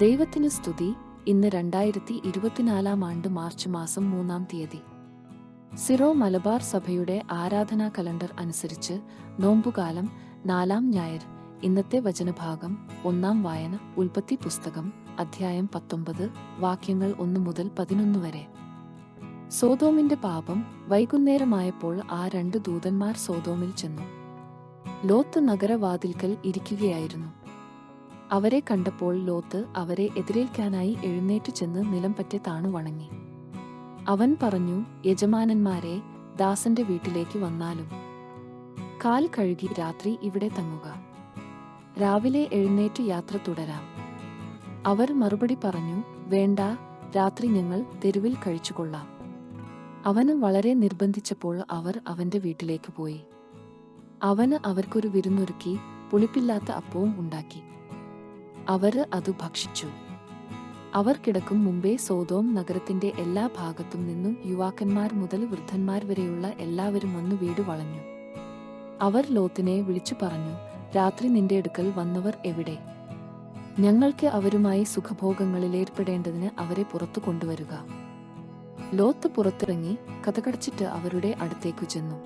ദൈവത്തിന് സ്തുതി. ഇന്ന് രണ്ടായിരത്തി ഇരുപത്തിനാലാം ആണ്ട് മാർച്ച് മാസം മൂന്നാം തീയതി. സിറോ മലബാർ സഭയുടെ ആരാധനാ കലണ്ടർ അനുസരിച്ച് നോമ്പുകാലം നാലാം ഞായർ ഇന്നത്തെ വചനഭാഗം ഒന്നാം വായന ഉൽപ്പത്തി പുസ്തകം അധ്യായം പത്തൊമ്പത് വാക്യങ്ങൾ ഒന്ന് മുതൽ പതിനൊന്ന് വരെ. സോതോമിന്റെ പാപം വൈകുന്നേരമായപ്പോൾ ആ രണ്ട് ദൂതന്മാർ സോതോമിൽ ചെന്നു. ലോത്ത് നഗരവാതിൽക്കൽ ഇരിക്കുകയായിരുന്നു. അവരെ കണ്ടപ്പോൾ ലോത്ത് അവരെ എതിരേൽക്കാനായി എഴുന്നേറ്റു ചെന്ന് നിലംപറ്റി താണു വണങ്ങി. അവൻ പറഞ്ഞു യജമാനന്മാരെ ദാസന്റെ വീട്ടിലേക്ക് വന്നാലും. കാൽ കഴുകി രാത്രി ഇവിടെ തങ്ങുക. രാവിലെ എഴുന്നേറ്റ് യാത്ര തുടരാം അവർ മറുപടി പറഞ്ഞു വേണ്ട രാത്രി ഞങ്ങൾ തെരുവിൽ കഴിച്ചുകൊള്ളാം അവന് വളരെ നിർബന്ധിച്ചപ്പോൾ അവർ അവന്റെ വീട്ടിലേക്ക് പോയി. അവന് അവർക്കൊരു വിരുന്നൊരുക്കി പുളിപ്പില്ലാത്ത അപ്പവും ഉണ്ടാക്കി. അവർ അത് ഭക്ഷിച്ചു. അവർ കിടക്കും മുമ്പേ സോതോം നഗരത്തിന്റെ എല്ലാ ഭാഗത്തും നിന്നും യുവാക്കന്മാർ മുതൽ വൃദ്ധന്മാർ വരെയുള്ള എല്ലാവരും വന്നു വീട് വളഞ്ഞു. അവർ ലോത്തിനെ വിളിച്ചു പറഞ്ഞു രാത്രി നിന്റെ അടുക്കൽ വന്നവർ എവിടെ? ഞങ്ങൾക്ക് അവരുമായി സുഖഭോഗങ്ങളിലേർപ്പെടേണ്ടതിന് അവരെ പുറത്തു കൊണ്ടുവരിക. ലോത്ത് പുറത്തിറങ്ങി കഥകടച്ചിട്ട് അവരുടെ അടുത്തേക്കു ചെന്നു.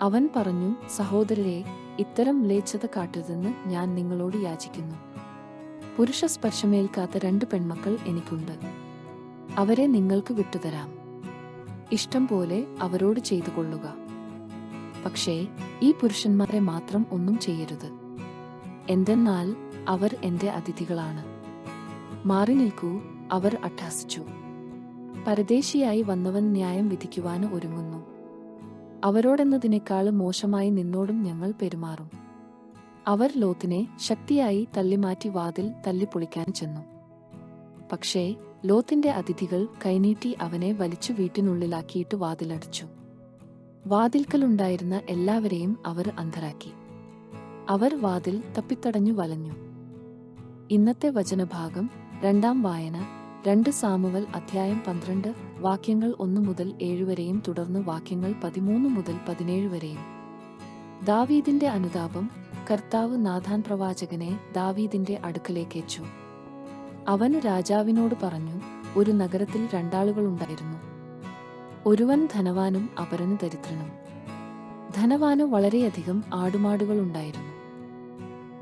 അവൻ പറഞ്ഞു സഹോദരരെ ഇത്തരം മ്ലേച്ഛത കാട്ടരുതെന്ന് ഞാൻ നിങ്ങളോട് യാചിക്കുന്നു. പുരുഷ സ്പർശമേൽക്കാത്ത രണ്ട് പെൺമക്കൾ എനിക്കുണ്ട്. അവരെ നിങ്ങൾക്ക് വിട്ടുതരാം. ഇഷ്ടം പോലെ അവരോട് ചെയ്തു കൊള്ളുക. പക്ഷേ ഈ പുരുഷന്മാരെ മാത്രം ഒന്നും ചെയ്യരുത്. എന്തെന്നാൽ അവർ എന്റെ അതിഥികളാണ്. മാറി നിൽക്കൂ അവർ അട്ടഹസിച്ചു. പരദേശിയായി വന്നവൻ ന്യായം വിധിക്കുവാൻ ഒരുങ്ങുന്നു. അവരോടെന്നതിനേക്കാൾ മോശമായി നിന്നോടും ഞങ്ങൾ പെരുമാറും. അവർ ലോത്തിനെ ശക്തിയായി തള്ളിമാറ്റി വാതിൽ തല്ലിപ്പൊളിക്കാൻ ചെന്നു. പക്ഷേ ലോത്തിന്റെ അതിഥികൾ കൈനീട്ടി അവനെ വലിച്ചു വീട്ടിനുള്ളിലാക്കിയിട്ട് വാതിലടച്ചു. വാതിൽക്കലുണ്ടായിരുന്ന എല്ലാവരെയും അവർ അന്ധരാക്കി. അവർ വാതിൽ തപ്പിത്തടഞ്ഞു വലഞ്ഞു. ഇന്നത്തെ വചനഭാഗം രണ്ടാം വായന രണ്ട് സാമുവൽ അധ്യായം പന്ത്രണ്ട് വാക്യങ്ങൾ ഒന്നു മുതൽ ഏഴുവരെയും തുടർന്ന് വാക്യങ്ങൾ പതിമൂന്ന് മുതൽ പതിനേഴ് വരെയും. ദാവീദിന്റെ അനുതാപം കർത്താവ് നാഥാൻ പ്രവാചകനെ ദാവീദിന്റെ അടുക്കലേക്കയച്ചു അവൻ രാജാവിനോട് പറഞ്ഞു ഒരു നഗരത്തിൽ രണ്ടാളുകളുണ്ടായിരുന്നു ഒരുവൻ ധനവാനും അപരന് ദരിദ്രനും. ധനവാനു വളരെയധികം ആടുമാടുകളുണ്ടായിരുന്നു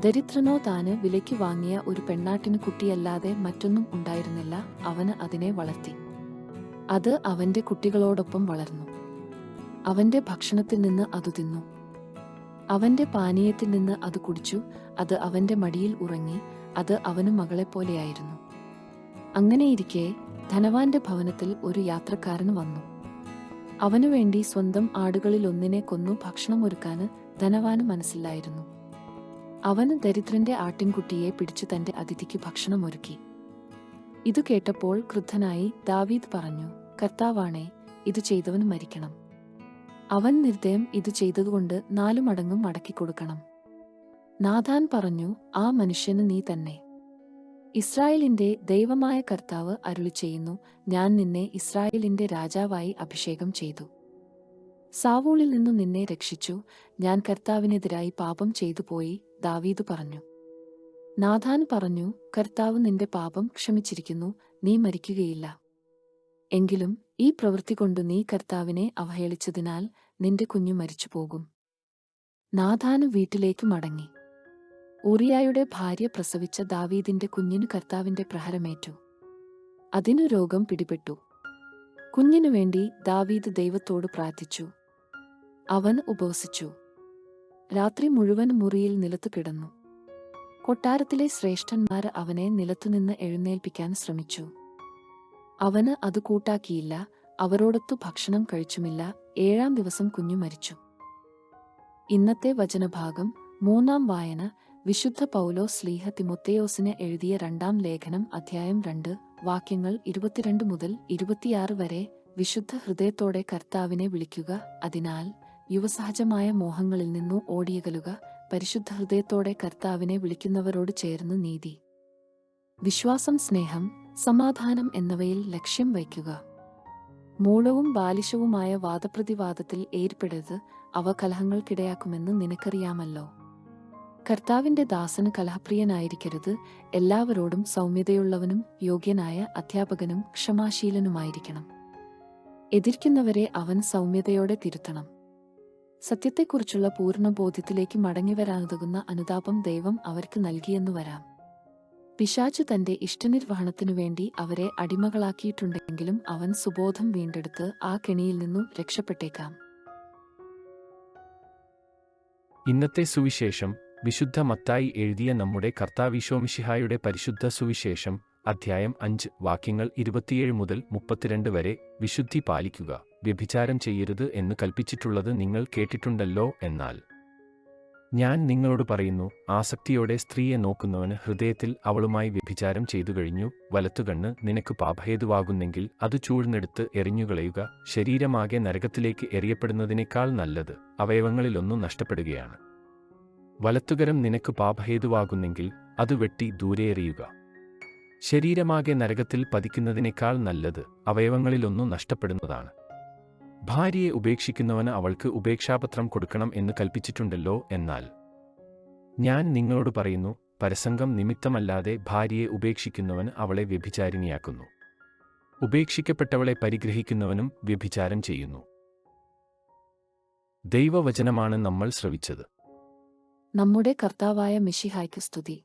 ദരിദ്രനോ താന് വിലയ്ക്ക് വാങ്ങിയ ഒരു പെണ്ണാട്ടിന് കുട്ടിയല്ലാതെ മറ്റൊന്നും ഉണ്ടായിരുന്നില്ല അവന് അതിനെ വളർത്തി. അത് അവന്റെ കുട്ടികളോടൊപ്പം വളർന്നു. അവന്റെ ഭക്ഷണത്തിൽ നിന്ന് അത് തിന്നു. അവന്റെ പാനീയത്തിൽ നിന്ന് അത് കുടിച്ചു അത് അവന്റെ മടിയിൽ ഉറങ്ങി അത് അവനു മകളെപ്പോലെയായിരുന്നു. അങ്ങനെയിരിക്കെ ധനവാന്റെ ഭവനത്തിൽ ഒരു യാത്രക്കാരൻ വന്നു. അവനു വേണ്ടി സ്വന്തം ആടുകളിൽ ഒന്നിനെ കൊന്നു ഭക്ഷണം ഒരുക്കാന് ധനവാന് മനസ്സില്ലായിരുന്നു അവന് ദരിദ്രന്റെ ആട്ടിൻകുട്ടിയെ പിടിച്ചു തന്റെ അതിഥിക്ക് ഭക്ഷണം ഒരുക്കി. ഇതു കേട്ടപ്പോൾ ക്രുദ്ധനായി ദാവീദ് പറഞ്ഞു കർത്താവാണേ ഇത് ചെയ്തവന് മരിക്കണം. അവൻ നിർദ്ദയം ഇത് ചെയ്തതുകൊണ്ട് നാലു മടങ്ങും മടക്കി കൊടുക്കണം. നാഥാൻ പറഞ്ഞു ആ മനുഷ്യന് നീ തന്നെ. ഇസ്രായേലിന്റെ ദൈവമായ കർത്താവ് അരുളി ചെയ്യുന്നു ഞാൻ നിന്നെ ഇസ്രായേലിന്റെ രാജാവായി അഭിഷേകം ചെയ്തു. സാവൂളിൽ നിന്നു നിന്നെ രക്ഷിച്ചു ഞാൻ കർത്താവിനെതിരായി പാപം ചെയ്തു പോയി ദാവീദ് പറഞ്ഞു. നാഥാൻ പറഞ്ഞു കർത്താവ് നിന്റെ പാപം ക്ഷമിച്ചിരിക്കുന്നു നീ മരിക്കുകയില്ല. എങ്കിലും ഈ പ്രവൃത്തി കൊണ്ട് നീ കർത്താവിനെ അവഹേളിച്ചതിനാൽ നിന്റെ കുഞ്ഞു മരിച്ചു പോകും നാഥാന് വീട്ടിലേക്ക് മടങ്ങി. ഊറിയായുടെ ഭാര്യ പ്രസവിച്ച ദാവീദിന്റെ കുഞ്ഞിനു കർത്താവിന്റെ പ്രഹരമേറ്റു. അതിനു രോഗം പിടിപെട്ടു. കുഞ്ഞിനു വേണ്ടി ദാവീദ് ദൈവത്തോട് പ്രാർത്ഥിച്ചു. അവൻ ഉപവസിച്ചു. രാത്രി മുഴുവൻ മുറിയിൽ നിലത്തു കിടന്നു. കൊട്ടാരത്തിലെ ശ്രേഷ്ഠന്മാർ അവനെ നിലത്തുനിന്ന് എഴുന്നേൽപ്പിക്കാൻ ശ്രമിച്ചു. അവന് അത് കൂട്ടാക്കിയില്ല അവരോടൊത്തു ഭക്ഷണം കഴിച്ചുമില്ല. ഏഴാം ദിവസം കുഞ്ഞു മരിച്ചു. ഇന്നത്തെ വചനഭാഗം മൂന്നാം വായന വിശുദ്ധ പൗലോ സ്ലീഹ തിമൊത്തേയോസിന് എഴുതിയ രണ്ടാം ലേഖനം അധ്യായം രണ്ട് വാക്യങ്ങൾ ഇരുപത്തിരണ്ട് മുതൽ ഇരുപത്തിയാറ് വരെ വിശുദ്ധ ഹൃദയത്തോടെ കർത്താവിനെ വിളിക്കുക. അതിനാൽ യുവസഹജമായ മോഹങ്ങളിൽ നിന്നു ഓടിയകലുക പരിശുദ്ധ ഹൃദയത്തോടെ കർത്താവിനെ വിളിക്കുന്നവരോട് ചേർന്ന് നീതി. വിശ്വാസം സ്നേഹം സമാധാനം എന്നിവയിൽ ലക്ഷ്യം വയ്ക്കുക. മൂളവും ബാലിശവുമായ വാദപ്രതിവാദത്തിൽ ഏർപ്പെടരുത്. അവ കലഹങ്ങൾക്കിടയാക്കുമെന്ന് നിനക്കറിയാമല്ലോ. കർത്താവിന്റെ ദാസന് കലഹപ്രിയനായിരിക്കരുത്. എല്ലാവരോടും സൗമ്യതയുള്ളവനും യോഗ്യനായ അധ്യാപകനും ക്ഷമാശീലനുമായിരിക്കണം. എതിർക്കുന്നവരെ അവൻ സൗമ്യതയോടെ തിരുത്തണം. സത്യത്തെക്കുറിച്ചുള്ള പൂർണ ബോധ്യത്തിലേക്ക് മടങ്ങിവരാനുതകുന്ന അനുതാപം ദൈവം അവർക്ക് നൽകിയെന്നു വരാം. പിശാചു തന്റെ ഇഷ്ടനിർവഹണത്തിനു വേണ്ടി അവരെ അടിമകളാക്കിയിട്ടുണ്ടെങ്കിലും അവൻ സുബോധം വീണ്ടെടുത്ത് ആ കെണിയിൽ നിന്നും രക്ഷപ്പെട്ടേക്കാം. ഇന്നത്തെ സുവിശേഷം വിശുദ്ധ മത്തായി എഴുതിയ നമ്മുടെ കർത്താവിശോമിഷിഹായുടെ പരിശുദ്ധ സുവിശേഷം അധ്യായം അഞ്ച് വാക്യങ്ങൾ ഇരുപത്തിയേഴ് മുതൽ മുപ്പത്തിരണ്ട് വരെ വിശുദ്ധി പാലിക്കുക. വ്യഭിചാരം ചെയ്യരുത് എന്ന് കൽപ്പിച്ചിട്ടുള്ളത് നിങ്ങൾ കേട്ടിട്ടുണ്ടല്ലോ എന്നാൽ ഞാൻ നിങ്ങളോട് പറയുന്നു ആസക്തിയോടെ സ്ത്രീയെ നോക്കുന്നവന് ഹൃദയത്തിൽ അവളുമായി വ്യഭിചാരം ചെയ്തു കഴിഞ്ഞു വലത്തുകണ്ണ് നിനക്ക് പാപഹേതുവാകുന്നെങ്കിൽ അത് ചൂഴ്ന്നെടുത്ത് എറിഞ്ഞുകളയുക ശരീരമാകെ നരകത്തിലേക്ക് എറിയപ്പെടുന്നതിനേക്കാൾ നല്ലത് അവയവങ്ങളിലൊന്നും നഷ്ടപ്പെടുകയാണ്. വലത്തുകരം നിനക്ക് പാപഹേതുവാകുന്നെങ്കിൽ അത് വെട്ടി ദൂരെ എറിയുക. ശരീരമാകെ നരകത്തിൽ പതിക്കുന്നതിനേക്കാൾ നല്ലത് അവയവങ്ങളിലൊന്നും നഷ്ടപ്പെടുന്നതാണ്. ഭാര്യയെ ഉപേക്ഷിക്കുന്നവന് അവൾക്ക് ഉപേക്ഷാപത്രം കൊടുക്കണം എന്ന് കൽപ്പിച്ചിട്ടുണ്ടല്ലോ എന്നാൽ. ഞാൻ നിങ്ങളോട് പറയുന്നു പരസംഗം നിമിത്തമല്ലാതെ ഭാര്യയെ ഉപേക്ഷിക്കുന്നവൻ അവളെ വ്യഭിചാരിണിയാക്കുന്നു. ഉപേക്ഷിക്കപ്പെട്ടവളെ പരിഗ്രഹിക്കുന്നവനും വ്യഭിചാരം ചെയ്യുന്നു. ദൈവവചനമാണ് നമ്മൾ ശ്രവിച്ചത്. നമ്മുടെ കർത്താവായ മിഷിഹായ്ക്ക് സ്തുതി.